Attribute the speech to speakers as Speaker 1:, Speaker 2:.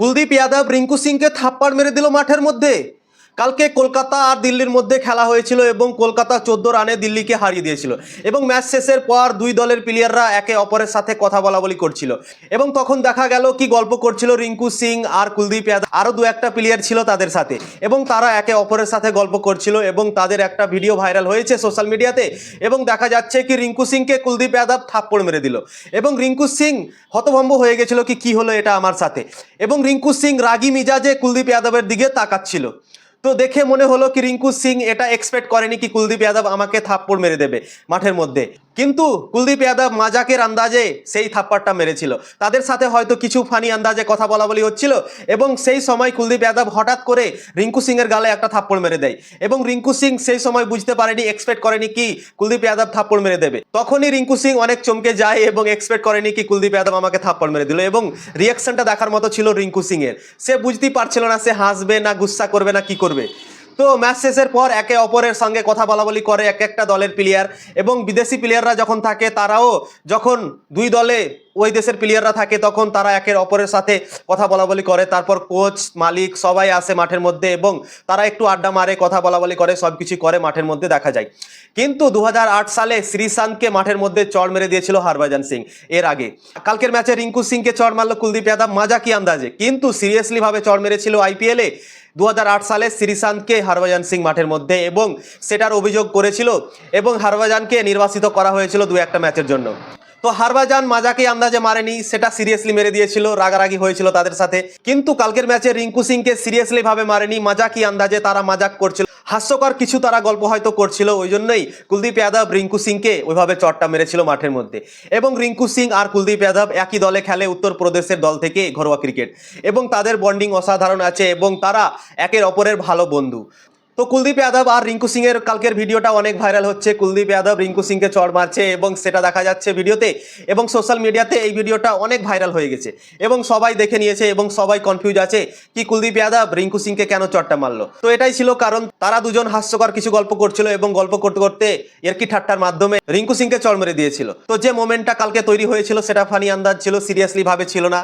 Speaker 1: কুলদীপ যাদব রিঙ্কু সিংকে থাপ্পড় মেরে দিল মাঠের মধ্যে। কালকে কলকাতা আর দিল্লির মধ্যে খেলা হয়েছিল এবং কলকাতা চোদ্দ রানে দিল্লিকে হারিয়ে দিয়েছিল এবং ম্যাচ শেষের পর দুই দলের প্লেয়াররা একে অপরের সাথে কথা বলা বলি করছিল। এবং তখন দেখা গেল কি গল্প করছিল রিঙ্কু সিং আর কুলদীপ যাদব। আরও দু একটা প্লেয়ার ছিল তাদের সাথে এবং তারা একে অপরের সাথে গল্প করছিল এবং তাদের একটা ভিডিও ভাইরাল হয়েছে সোশ্যাল মিডিয়াতে এবং দেখা যাচ্ছে কি রিঙ্কু সিংকে কুলদীপ ইয়াদব থাপ্পড় মেরে দিল। এবং রিঙ্কু সিং হতভম্ব হয়ে গেছিল কি কি হলো এটা আমার সাথে? এবং রিঙ্কু সিং রাগি মিজাজে কুলদীপ যাদবের দিকে তাকাচ্ছিল। তো দেখে মনে হলো কি রিঙ্কু সিং এটা এক্সপেক্ট করেনি কি কুলদীপ যাদব আমাকে থাপ্পড় মেরে দেবে মাঠের মধ্যে। কিন্তু কুলদীপ যাদব মাজাকের আন্দাজে সেই থাপ্পড়টা মেরেছিল। তাদের সাথে হয়তো কিছু ফানি আন্দাজে কথা বলা বলি হচ্ছিল এবং সেই সময় কুলদীপ যাদব হঠাৎ করে রিঙ্কু সিংয়ের গালে একটা থাপ্পড় মেরে দেয় এবং রিঙ্কু সিং সেই সময় বুঝতে পারেনি এক্সপেক্ট করেনি কি কুলদীপ যাদব থাপ্পড় মেরে দেবে। তখনই রিঙ্কু সিং অনেক চমকে যায় এবং এক্সপেক্ট করেনি কি কুলদীপ যাদব আমাকে থাপ্পড় মেরে দিল এবং রিয়াকশনটা দেখার মতো ছিল রিঙ্কু সিং এর সে বুঝতেই পারছিল না সে হাসবে না গুস্সা করবে না, কি করবে। তো ম্যাচ শেষের পর একে অপরের সঙ্গে কথা বলাবলি করে এক একটা দলের প্লেয়ার এবং বিদেশি প্লেয়াররা যখন থাকে, তারাও যখন দুই দলে ওই দেশের প্লেয়াররা থাকে, তখন তারা একের অপরের সাথে কথা বলাবলি করে। তারপর কোচ মালিক সবাই আসে মাঠের মধ্যে এবং তারা একটু আড্ডা মারে, কথা বলাবলি করে সব কিছু করে মাঠের মধ্যে দেখা যায়। কিন্তু দু হাজার আট সালে শ্রীশান্তকে মাঠের মধ্যে চড় মেরে দিয়েছিল হরভজন সিং এর আগে। কালকের ম্যাচে রিঙ্কু সিংকে চড় মারলো কুলদীপ যাদব, মাজা কি আন্দাজে? কিন্তু সিরিয়াসলি ভাবে চড় মেরেছিল আইপিএলে দু সালে শ্রীশান্তকে হরভজন সিং মাঠের মধ্যে এবং সেটার অভিযোগ করেছিল এবং হরভজানকে নির্বাসিত করা হয়েছিল দু একটা ম্যাচের জন্য। তো হারবাজান মাজাকে আন্দাজে মারেনি, সেটা সিরিয়াসলি মেরে দিয়েছিল, রাগারাগি হয়েছিল তাদের সাথে। কিন্তু কালকের ম্যাচে রিঙ্কু সিংকে সিরিয়াসলি ভাবে মারেনি মাজাকি আন্দাজে তারা মাজাক করছিল। হাস্যকর কিছু তারা গল্প হয়তো করছিল, ওই জন্যই কুলদীপ যাদব, রিঙ্কু সিংকে ওইভাবে চটটা মেরেছিল মাঠের মধ্যে। এবং রিঙ্কু সিং আর কুলদীপ যাদব একই দলে খেলে উত্তরপ্রদেশের দল থেকে ঘরোয়া ক্রিকেট। এবং তাদের বন্ডিং অসাধারণ আছে এবং তারা একের অপরের ভালো বন্ধু। তো কুলদীপ যাদব আর রিঙ্কু সিং এর কালকের ভিডিওটা অনেক ভাইরাল হচ্ছে। কুলদীপ যাদব রিঙ্কু সিংকে চড় মারছে এবং সেটা দেখা যাচ্ছে ভিডিওতে এবং সোশ্যাল মিডিয়াতে এই ভিডিওটা অনেক ভাইরাল হয়ে গেছে এবং সবাই দেখে নিয়েছে এবং সবাই কনফিউজ আছে কি কুলদীপ যাদব রিঙ্কু সিংকে কেন চড়টা মারলো। তো এটাই ছিল কারণ তারা দুজন হাস্যকর কিছু গল্প করছিল এবং গল্প করতে করতে এর কি ঠাট্টার মাধ্যমে রিঙ্কু সিংকে চড় মেরে দিয়েছিল। তো যে মোমেন্টটা কালকে তৈরি হয়েছিল সেটা ফানি আন্দাজ ছিল সিরিয়াসলি ভাবে ছিল না।